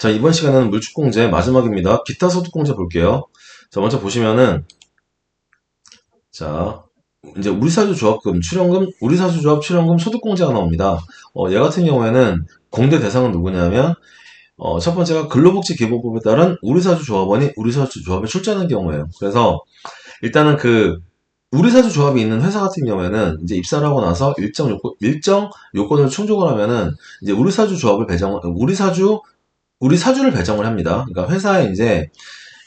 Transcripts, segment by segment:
자, 이번 시간에는 물주공제 마지막입니다. 기타 소득공제 볼게요. 자, 먼저 보시면은, 자, 이제 우리사주 조합금, 출연금, 우리사주 조합 출연금 소득공제가 나옵니다. 어, 얘 같은 경우에는 공대 대상은 누구냐면, 어, 첫 번째가 근로복지기본법에 따른 우리사주 조합원이 우리사주 조합에 출자하는 경우예요. 그래서, 일단은 그, 우리사주 조합이 있는 회사 같은 경우에는 이제 입사를 하고 나서 일정 요건, 일정 요건을 충족을 하면은 이제 우리사주 조합을 배정, 우리사주 우리 사주를 배정을 합니다. 그러니까 회사에 이제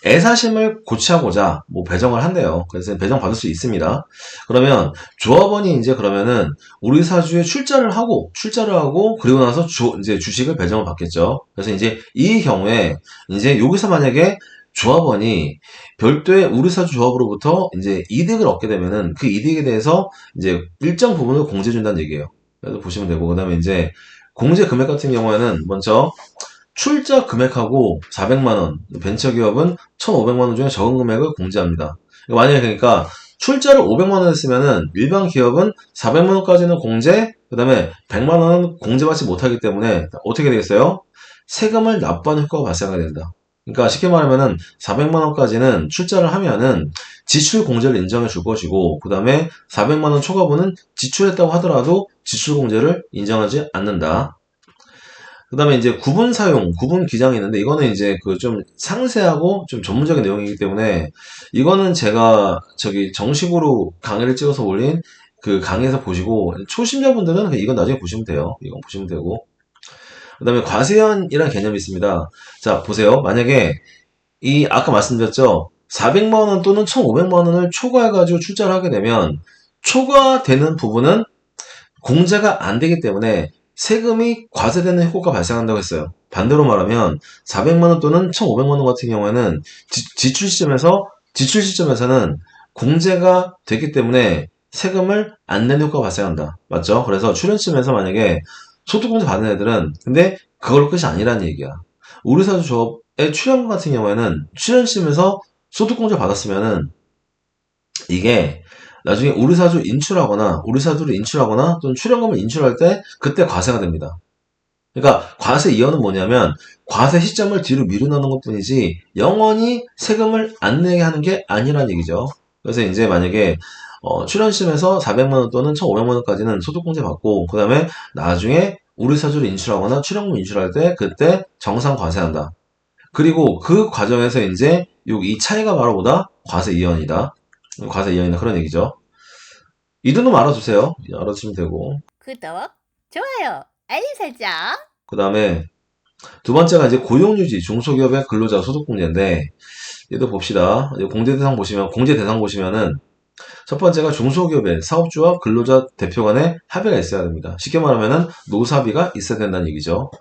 애사심을 고취하고자 뭐 배정을 한대요. 그래서 배정 받을 수 있습니다. 그러면 조합원이 이제 그러면은 우리 사주에 출자를 하고 출자를 하고 그리고 나서 주, 이제 주식을 배정을 받겠죠. 그래서 이제 이 경우에 이제 여기서 만약에 조합원이 별도의 우리 사주 조합으로부터 이제 이득을 얻게 되면은 그 이득에 대해서 이제 일정 부분을 공제 준다는 얘기예요. 그래서 보시면 되고 그다음에 이제 공제 금액 같은 경우에는 먼저 출자 금액하고 400만원, 벤처기업은 1,500만원 중에 적은 금액을 공제합니다. 만약에 그러니까 출자를 500만원 했으면은 일반 기업은 400만원까지는 공제, 그 다음에 100만원은 공제받지 못하기 때문에 어떻게 되겠어요? 세금을 납부하는 효과가 발생하게 된다. 그러니까 쉽게 말하면은 400만 원까지는 출자를 하면은 지출 공제를 인정해 줄 것이고, 그 다음에 400만 원 초과분은 지출했다고 하더라도 지출 공제를 인정하지 않는다. 그 다음에 이제 구분 사용, 구분 기장이 있는데 이거는 이제 그 좀 상세하고 좀 전문적인 내용이기 때문에 이거는 제가 저기 정식으로 강의를 찍어서 올린 그 강의에서 보시고 초심자분들은 이건 나중에 보시면 돼요. 이건 보시면 되고. 그 다음에 과세현이라는 개념이 있습니다. 자, 보세요. 만약에 이 아까 말씀드렸죠. 400만원 또는 1,500만원을 초과해가지고 출자를 하게 되면 초과되는 부분은 공제가 안 되기 때문에 세금이 과세되는 효과가 발생한다고 했어요. 반대로 말하면 400만원 또는 1,500만원 같은 경우에는 지, 출 시점에서 지출 시점에서는 공제가 됐기 때문에 세금을 안 내는 효과가 발생한다. 맞죠? 그래서 출연시점에서 만약에 소득공제 받은 애들은 근데 그걸로 끝이 아니라는 얘기야. 우리 사주 조합의 출연금 같은 경우에는 출연시점에서 소득공제 받았으면은 이게 나중에 우리 사주 인출하거나 우리 사주를 인출하거나 또는 출연금을 인출할 때 그때 과세가 됩니다. 그러니까 과세 이연은 뭐냐면 과세 시점을 뒤로 미루는 것 뿐이지 영원히 세금을 안 내게 하는 게 아니란 얘기죠. 그래서 이제 만약에 어, 출연심에서 400만원 또는 1,500만원까지는 소득공제 받고 그 다음에 나중에 우리 사주를 인출하거나 출연금 인출할 때 그때 정상 과세한다. 그리고 그 과정에서 이제 이 차이가 바로 보다 과세 이연이다. 과세 이연이나 그런 얘기죠. 이 정도만 알아두세요. 알아두시면 되고. 구독, 좋아요, 알림 설정. 그 다음에 두 번째가 이제 고용유지 중소기업의 근로자 소득공제인데 얘도 봅시다. 공제 대상 보시면 공제 대상 보시면은 첫 번째가 중소기업의 사업주와 근로자 대표 간의 합의가 있어야 됩니다. 쉽게 말하면은 노사비가 있어야 된다는 얘기죠.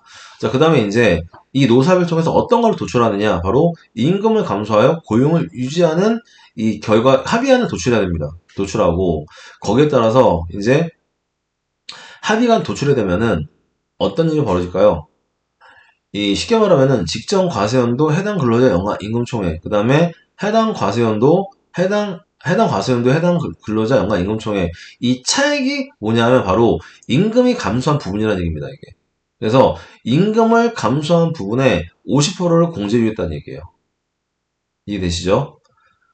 자, 그 다음에 이제 이 노사비를 통해서 어떤 걸 도출하느냐? 바로 임금을 감소하여 고용을 유지하는 이 결과 합의안을 도출해야 됩니다. 도출하고 거기에 따라서 이제 합의가 도출이 되면은 어떤 일이 벌어질까요? 이 쉽게 말하면은 직전 과세연도 해당 근로자 영아 임금 총액, 그 다음에 해당 과세연도 해당 해당 과세연도 해당 근로자 연간 임금 총액 이 차액이 뭐냐면 바로 임금이 감소한 부분이라는 얘기입니다. 이게 그래서 임금을 감소한 부분에 50%를 공제해주겠다는 얘기예요. 이해되시죠?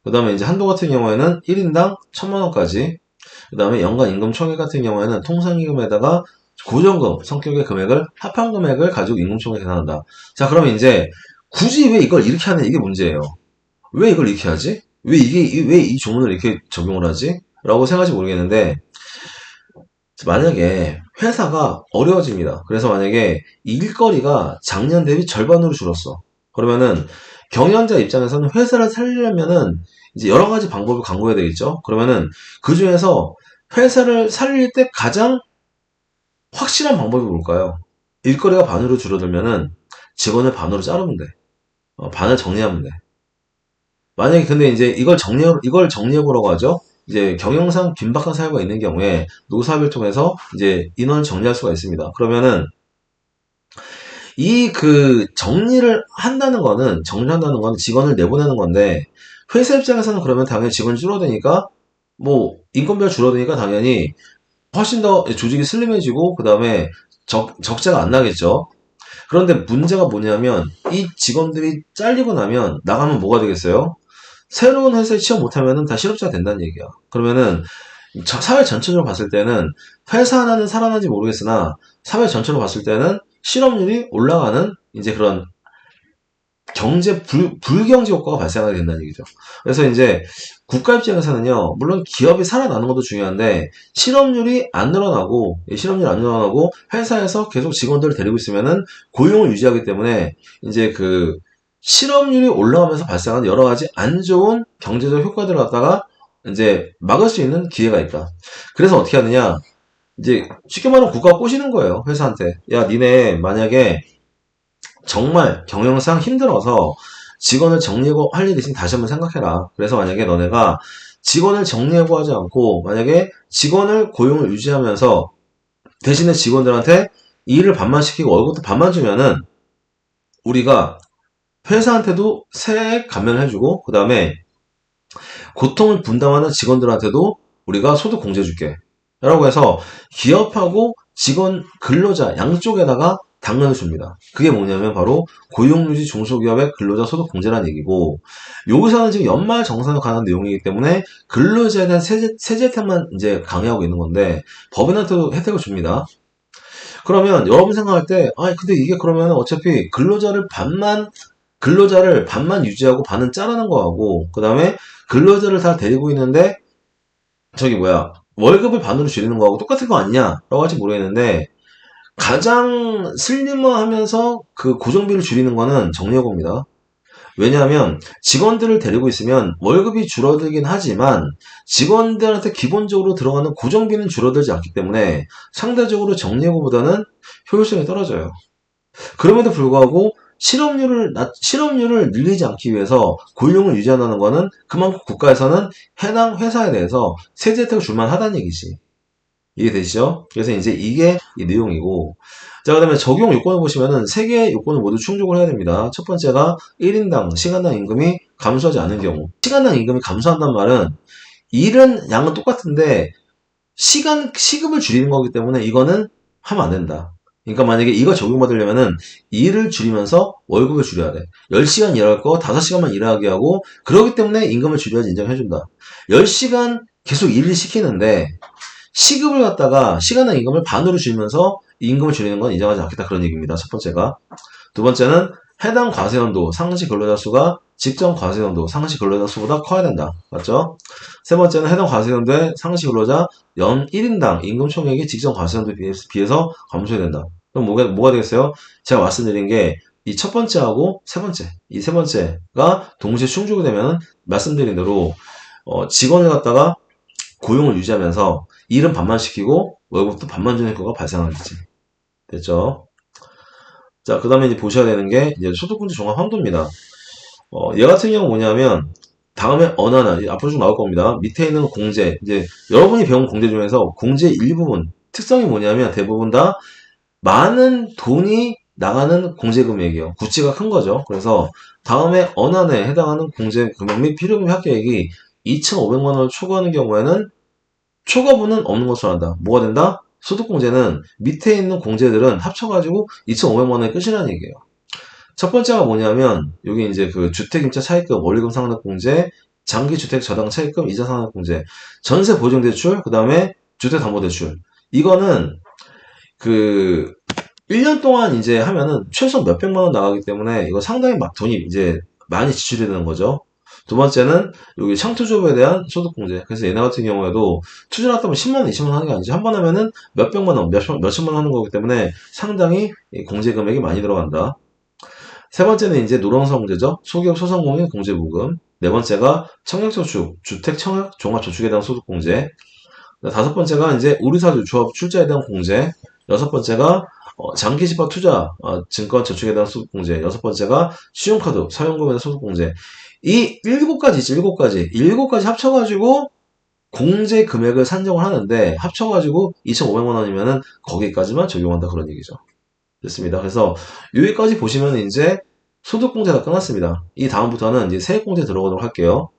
그 다음에 이제 한도 같은 경우에는 1인당 1000만원까지 그 다음에 연간 임금 총액 같은 경우에는 통상임금에다가 고정금 성격의 금액을 합한 금액을 가지고 임금 총액 계산한다. 자 그러면 이제 굳이 왜 이걸 이렇게 하는 이게 문제예요. 왜 이걸 이렇게 하지? 왜 이게 왜 이 조문을 이렇게 적용을 하지? 라고 생각할지 모르겠는데 만약에 회사가 어려워집니다. 그래서 만약에 일거리가 작년 대비 절반으로 줄었어. 그러면은 경영자 입장에서는 회사를 살리려면은 이제 여러 가지 방법을 강구해야 되겠죠. 그러면은 그 중에서 회사를 살릴 때 가장 확실한 방법이 뭘까요? 일거리가 반으로 줄어들면은 직원을 반으로 자르면 돼. 어, 반을 정리하면 돼. 만약에 근데 이제 이걸 정리 이걸 정리해 보라고 하죠. 이제 경영상 빈박한 사유가 있는 경우에 노사합을 통해서 이제 인원을 정리할 수가 있습니다. 그러면은 이 그 정리를 한다는 거는 정리한다는 거는 직원을 내보내는 건데 회사 입장에서는 그러면 당연히 직원이 줄어드니까 뭐 인건비가 줄어드니까 당연히 훨씬 더 조직이 슬림해지고 그 다음에 적 적자가 안 나겠죠. 그런데 문제가 뭐냐면 이 직원들이 잘리고 나면 나가면 뭐가 되겠어요? 새로운 회사에 취업 못하면은 다 실업자가 된다는 얘기야. 그러면은 자- 사회 전체적으로 봤을 때는 회사 하나는 살아나지 모르겠으나 사회 전체로 봤을 때는 실업률이 올라가는 이제 그런 경제 불, 불경제 효과가 발생하게 된다는 얘기죠. 그래서 이제 국가 입장에서는요, 물론 기업이 살아나는 것도 중요한데 실업률이 안 늘어나고 이 실업률이 안 늘어나고 회사에서 계속 직원들을 데리고 있으면은 고용을 유지하기 때문에 이제 그 실업률이 올라가면서 발생하는 여러 가지 안 좋은 경제적 효과들을 갖다가 이제 막을 수 있는 기회가 있다. 그래서 어떻게 하느냐? 이제 쉽게 말하면 국가가 꼬시는 거예요, 회사한테. 야, 니네 만약에 정말 경영상 힘들어서 직원을 정리해고 할 일이 있으면 다시 한번 생각해라. 그래서 만약에 너네가 직원을 정리해고 하지 않고 만약에 직원을 고용을 유지하면서 대신에 직원들한테 일을 반만 시키고 월급도 반만 주면은 우리가 회사한테도 세액 감면을 해주고 그 다음에 고통을 분담하는 직원들한테도 우리가 소득 공제 줄게. 라고 해서 기업하고 직원, 근로자 양쪽에다가 당근을 줍니다. 그게 뭐냐면 바로 고용유지 중소기업의 근로자 소득 공제라는 얘기고 여기서는 지금 연말 정산에 관한 내용이기 때문에 근로자에 대한 세제, 세제 혜택만 이제 강요하고 있는 건데 법인한테도 혜택을 줍니다. 그러면 여러분 생각할 때, 아, 근데 이게 그러면 어차피 근로자를 반만, 근로자를 반만 유지하고 반은 자르는 거하고, 그 다음에 근로자를 다 데리고 있는데, 저기 뭐야, 월급을 반으로 줄이는 거하고 똑같은 거 아니냐? 라고 할지 모르겠는데, 가장 슬림화하면서 그 고정비를 줄이는 거는 정리해고입니다. 왜냐하면 직원들을 데리고 있으면 월급이 줄어들긴 하지만 직원들한테 기본적으로 들어가는 고정비는 줄어들지 않기 때문에 상대적으로 정리해고보다는 효율성이 떨어져요. 그럼에도 불구하고 실업률을 낮- 실업률을 늘리지 않기 위해서 고용을 유지하는 거는 그만큼 국가에서는 해당 회사에 대해서 세제 혜택을 줄만 하다는 얘기지. 이해되시죠? 그래서 이제 이게 이 내용이고 자 그 다음에 적용 요건을 보시면은 세 개의 요건을 모두 충족을 해야 됩니다. 첫 번째가 1인당 시간당 임금이 감소하지 않은 경우 시간당 임금이 감소한단 말은 일은 양은 똑같은데 시간 시급을 줄이는 거기 때문에 이거는 하면 안 된다. 그러니까 만약에 이거 적용받으려면은 일을 줄이면서 월급을 줄여야 돼. 10시간 일할 거 5시간만 일하게 하고 그러기 때문에 임금을 줄여야지 인정해준다. 10시간 계속 일을 시키는데 시급을 갖다가 시간당 임금을 반으로 줄이면서 임금을 줄이는 건 인정하지 않겠다 그런 얘기입니다. 첫 번째가. 두 번째는 해당 과세연도 상시 근로자 수가 직전 과세연도 상시 근로자 수보다 커야 된다. 맞죠? 세 번째는 해당 과세연도의 상시 근로자 연 1인당 임금 총액이 직전 과세연도에 비해서 감소해야 된다. 그럼 뭐가, 뭐가 되겠어요? 제가 말씀드린 게 이 첫 번째하고 세 번째, 이 세 번째가 동시에 충족이 되면 말씀드린 대로 어, 직원을 갖다가 고용을 유지하면서 일은 반만 시키고 월급도 반만 주는 효과가 발생하겠지. 됐죠? 자, 그 다음에 이제 보셔야 되는 게 이제 소득분제 종합 환도입니다. 어, 얘 같은 경우 뭐냐면 다음에 어느 하나 이제 앞으로 쭉 나올 겁니다. 밑에 있는 공제 이제 여러분이 배운 공제 중에서 공제 일부분 특성이 뭐냐면 대부분 다 많은 돈이 나가는 공제 금액이에요. 구치가 큰 거죠. 그래서 다음에 한에 해당하는 공제 금액 및 필요금 합계액이 2,500만 원을 초과하는 경우에는 초과분은 없는 것으로 한다. 뭐가 된다? 소득공제는 밑에 있는 공제들은 합쳐가지고 2,500만 원의 끝이라는 얘기예요. 첫 번째가 뭐냐면 여기 이제 그 주택임차 차입금, 원리금 상환액 공제, 장기주택 저당 차입금, 이자 상환액 공제, 전세 보증 대출, 그 다음에 주택 담보 대출. 이거는 그 1년 동안 이제 하면은 최소 몇백만 원 나가기 때문에 이거 상당히 막 돈이 이제 많이 지출이 되는 거죠. 두 번째는 여기 창투조업에 대한 소득공제. 그래서 얘네 같은 경우에도 투자를 하다 보면 10만 원, 20만 원 하는 게 아니지. 한 번 하면은 몇백만 원, 몇천, 몇천만 원 하는 거기 때문에 상당히 이 공제 금액이 많이 들어간다. 세 번째는 이제 노령성 공제죠. 소기업 소상공인 공제부금. 네 번째가 청약저축, 주택 청약 종합저축에 대한 소득공제. 다섯 번째가 이제 우리사주 조합 출자에 대한 공제. 여섯 번째가 어, 장기 집합 투자, 어, 증권 저축에 대한 소득공제. 여섯 번째가 신용카드 사용금에 대한 소득공제. 이 일곱 가지 있죠, 일곱 가지. 일곱 가지 합쳐가지고 공제 금액을 산정을 하는데 합쳐가지고 2,500만 원이면은 거기까지만 적용한다 그런 얘기죠. 됐습니다. 그래서 여기까지 보시면 이제 소득공제가 끝났습니다. 이 다음부터는 이제 세액공제 들어가도록 할게요.